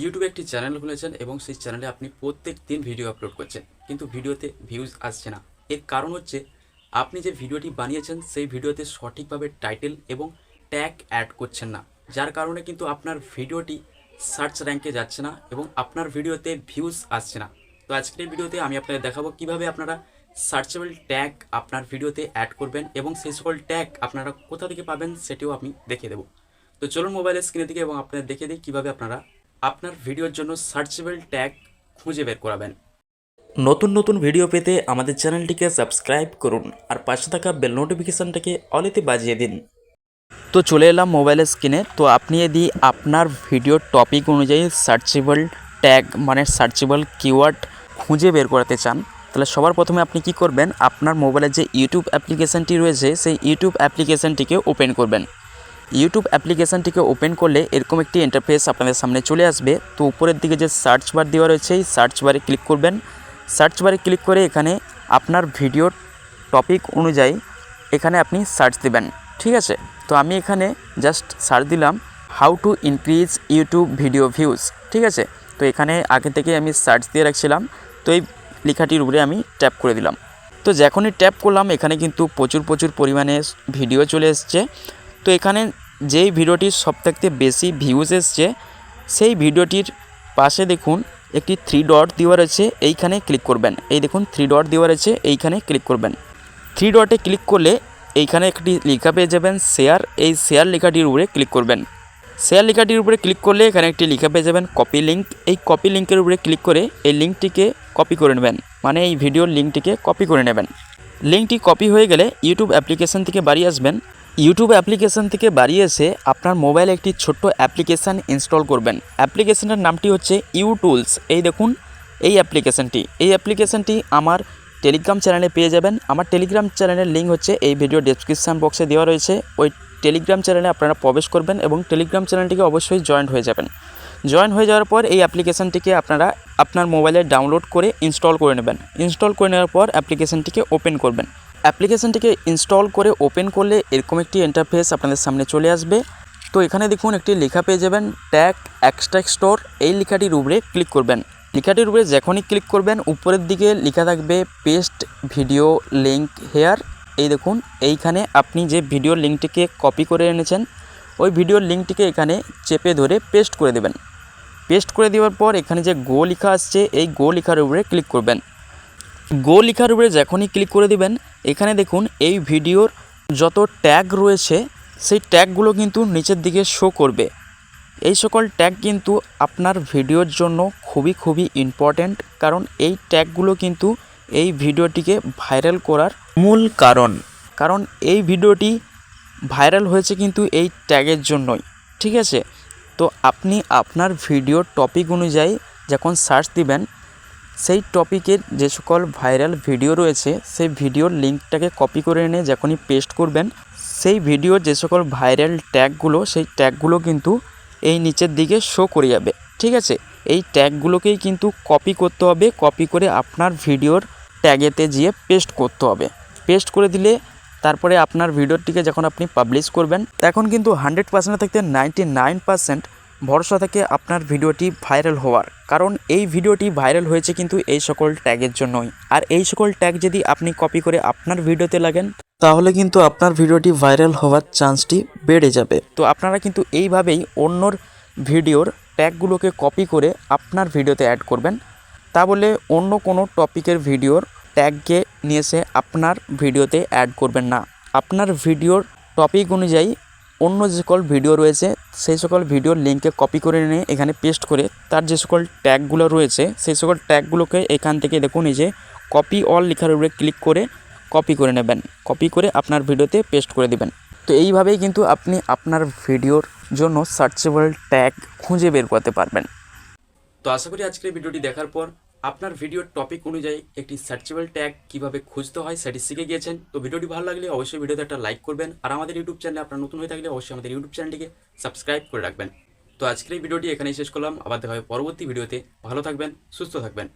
ইউটিউবে একটি চ্যানেল খুলেছেন এবং সেই চ্যানেলে আপনি প্রত্যেক দিন ভিডিও আপলোড করছেন। কিন্তু ভিডিওতে ভিউজ আসছে না। এর কারণ হচ্ছে, আপনি যে ভিডিওটি বানিয়েছেন, সেই ভিডিওতে সঠিকভাবে টাইটেল এবং ট্যাগ অ্যাড করছেন না। যার কারণে কিন্তু আপনার ভিডিওটি সার্চ র্যাঙ্কে যাচ্ছে না এবং আপনার ভিডিওতে ভিউজ আসছে না। তো আজকের ভিডিওতে আমি আপনাদের দেখাবো কীভাবে আপনারা সার্চেবল ট্যাগ আপনার ভিডিওতে অ্যাড করবেন এবং সেই সকল ট্যাগ আপনারা কোথা থেকে পাবেন, সেটিও আমি দেখিয়ে দেবো। তো চলুন মোবাইলের স্ক্রিনে দিকে এবং আপনাদের দেখে দিই কীভাবে আপনারা আপনার ভিডিওর জন্য সার্চেবল ট্যাগ খুঁজে বের করাবেন। নতুন নতুন ভিডিও পেতে আমাদের চ্যানেলটিকে সাবস্ক্রাইব করুন আর পাশে থাকা বেল নোটিফিকেশানটাকে অলেতে বাজিয়ে দিন। তো চলে এলাম মোবাইলের স্ক্রিনে। তো আপনি যদি আপনার ভিডিওর টপিক অনুযায়ী সার্চেবল ট্যাগ মানে সার্চেবল কিওয়ার্ড খুঁজে বের করাতে চান, তাহলে সবার প্রথমে আপনি কি করবেন? আপনার মোবাইলের যে ইউটিউব অ্যাপ্লিকেশানটি রয়েছে, সেই ইউটিউব অ্যাপ্লিকেশানটিকে ওপেন করবেন। ইউটিউব অ্যাপ্লিকেশানটিকে ওপেন করলে এরকম একটি ইন্টারফেস আপনাদের সামনে চলে আসবে। তো উপরের দিকে যে সার্চ বার দেওয়া রয়েছে, এই সার্চ বারে ক্লিক করবেন। সার্চ বারে ক্লিক করে এখানে আপনার ভিডিওর টপিক অনুযায়ী এখানে আপনি সার্চ দেবেন। ঠিক আছে? তো আমি এখানে জাস্ট সার্চ দিলাম how to increase YouTube video views ঠিক আছে? তো এখানে আগে থেকে আমি সার্চ দিয়ে রাখছিলাম। তো এই লেখাটির উপরে আমি ট্যাপ করে দিলাম। তো যখনই ট্যাপ করলাম, এখানে কিন্তু প্রচুর প্রচুর পরিমাণে ভিডিও চলে এসছে। তো এখানে যেই ভিডিওটির সবথেকে বেশি ভিউজ এসছে, সেই ভিডিওটির পাশে দেখুন একটি থ্রি ডট দেওয়া রয়েছে, এইখানে ক্লিক করবেন। এই দেখুন থ্রি ডট দেওয়া রয়েছে, এইখানে ক্লিক করবেন। থ্রি ডটে ক্লিক করলে এইখানে একটি লেখা পেয়ে যাবেন শেয়ার এই শেয়ার লেখাটির উপরে ক্লিক করবেন। শেয়ার লেখাটির উপরে ক্লিক করলে এখানে একটি লেখা পেয়ে যাবেন কপি লিঙ্ক এই কপি লিঙ্কের উপরে ক্লিক করে এই লিঙ্কটিকে কপি করে নেবেন মানে এই ভিডিওর লিঙ্কটিকে কপি করে নেবেন। লিঙ্কটি কপি হয়ে গেলে ইউটিউব অ্যাপ্লিকেশন থেকে বাড়ি আসবেন। ইউটিউব অ্যাপ্লিকেশন থেকে বাড়িয়ে এসে আপনার মোবাইলে একটি ছোট্ট অ্যাপ্লিকেশান ইনস্টল করবেন। অ্যাপ্লিকেশনের নামটি হচ্ছে ইউ টুলস এই দেখুন, এই অ্যাপ্লিকেশানটি এই অ্যাপ্লিকেশানটি আমার টেলিগ্রাম চ্যানেলে পেয়ে যাবেন। আমার টেলিগ্রাম চ্যানেলের লিঙ্ক হচ্ছে এই ভিডিও ডেসক্রিপশান বক্সে দেওয়া রয়েছে। ওই টেলিগ্রাম চ্যানেলে আপনারা প্রবেশ করবেন এবং টেলিগ্রাম চ্যানেলটিকে অবশ্যই জয়েন্ট হয়ে যাবেন। জয়েন হয়ে যাওয়ার পর এই অ্যাপ্লিকেশানটিকে আপনারা আপনার মোবাইলে ডাউনলোড করে ইনস্টল করে নেবেন। ইনস্টল করে নেওয়ার পর অ্যাপ্লিকেশানটিকে ওপেন করবেন। অ্যাপ্লিকেশানটিকে ইনস্টল করে ওপেন করলে এরকম একটি ইন্টারফেস আপনাদের সামনে চলে আসবে। তো এখানে দেখুন একটি লেখা পেয়ে যাবেন ট্যাগ এক্সট্রাক্ট স্টোর এই লেখাটির উপরে ক্লিক করবেন। লেখাটির উপরে যখনই ক্লিক করবেন, উপরের দিকে লেখা থাকবে পেস্ট ভিডিও লিঙ্ক হেয়ার এই দেখুন, এইখানে আপনি যে ভিডিও লিঙ্কটিকে কপি করে এনেছেন, ওই ভিডিওর লিঙ্কটিকে এখানে চেপে ধরে পেস্ট করে দেবেন। পেস্ট করে দেওয়ার পর এখানে যে গো লেখা আসছে, এই গো লেখার উপরে ক্লিক করবেন। গো লেখার উপরে যখনই ক্লিক করে দিবেন, এখানে দেখুন এই ভিডিওর যত ট্যাগ রয়েছে, সেই ট্যাগগুলো কিন্তু নিচের দিকে শো করবে। এই সকল ট্যাগ কিন্তু আপনার ভিডিওর জন্য খুবই খুবই ইম্পর্ট্যান্ট কারণ এই ট্যাগগুলো কিন্তু এই ভিডিওটিকে ভাইরাল করার মূল কারণ। কারণ এই ভিডিওটি ভাইরাল হয়েছে কিন্তু এই ট্যাগের জন্যই, ঠিক আছে? তো আপনি আপনার ভিডিওর টপিক অনুযায়ী যখন সার্চ দিবেন সেই টপিকের যে সকল ভাইরাল ভিডিও রয়েছে, সেই ভিডিওর লিঙ্কটাকে কপি করে এনে যখনই পেস্ট করবেন, সেই ভিডিওর যে সকল ভাইরাল ট্যাগগুলো, সেই ট্যাগগুলো কিন্তু এই নিচের দিকে শো করে যাবে, ঠিক আছে? এই ট্যাগগুলোকেই কিন্তু কপি করতে হবে, কপি করে আপনার ভিডিওর ট্যাগেতে গিয়ে পেস্ট করতে হবে। পেস্ট করে দিলে তারপরে আপনার ভিডিওটিকে যখন আপনি পাবলিশ করবেন, তখন কিন্তু হান্ড্রেড পার্সেন্ট থাকতে নাইনটি নাইন পার্সেন্ট ভরসা থেকে আপনার ভিডিওটি ভাইরাল হওয়ার। কারণ এই ভিডিওটি ভাইরাল হয়েছে কিন্তু এই সকল ট্যাগের জন্যই। আর এই সকল ট্যাগ যদি আপনি কপি করে আপনার ভিডিওতে লাগেন, তাহলে কিন্তু আপনার ভিডিওটি ভাইরাল হওয়ার চান্সটি বেড়ে যাবে। তো আপনারা কিন্তু এইভাবেই অন্যর ভিডিওর ট্যাগগুলোকে কপি করে আপনার ভিডিওতে অ্যাড করবেন। তা বলে অন্য কোনো টপিকের ভিডিওর ট্যাগকে নিয়ে এসে আপনার ভিডিওতে অ্যাড করবেন না। আপনার ভিডিওর টপিক অনুযায়ী অন্য যে সকল ভিডিও রয়েছে, সেই সকল ভিডিওর লিঙ্কে কপি করে নিয়ে এখানে পেস্ট করে তার যে সকল ট্যাগগুলো রয়েছে, সেই সকল ট্যাগগুলোকে এখান থেকে দেখুন, এই যে কপি অল লেখার উপরে ক্লিক করে কপি করে নেবেন। কপি করে আপনার ভিডিওতে পেস্ট করে দিবেন। তো এইভাবেই কিন্তু আপনি আপনার ভিডিওর জন্য সার্চেবল ট্যাগ খুঁজে বের করতে পারবেন। তো আশা করি আজকের ভিডিওটি দেখার পর আপনার ভিডিওর টপিক অনুযায়ী একটি সার্চেবল ট্যাগ কীভাবে খুঁজতে হয় সেটি শিখে গিয়েছেন। তো ভিডিওটি ভালো লাগলে অবশ্যই ভিডিওতে একটা লাইক করবেন। আর আমাদের ইউটিউব চ্যানেলে আপনার নতুন হয়ে থাকলে অবশ্যই আমাদের ইউটিউব চ্যানেলটিকে সাবস্ক্রাইব করে রাখবেন। তো আজকের এই ভিডিওটি এখানেই শেষ করলাম। আবার দেখা হবে পরবর্তী ভিডিওতে ভালো থাকবেন, সুস্থ থাকবেন।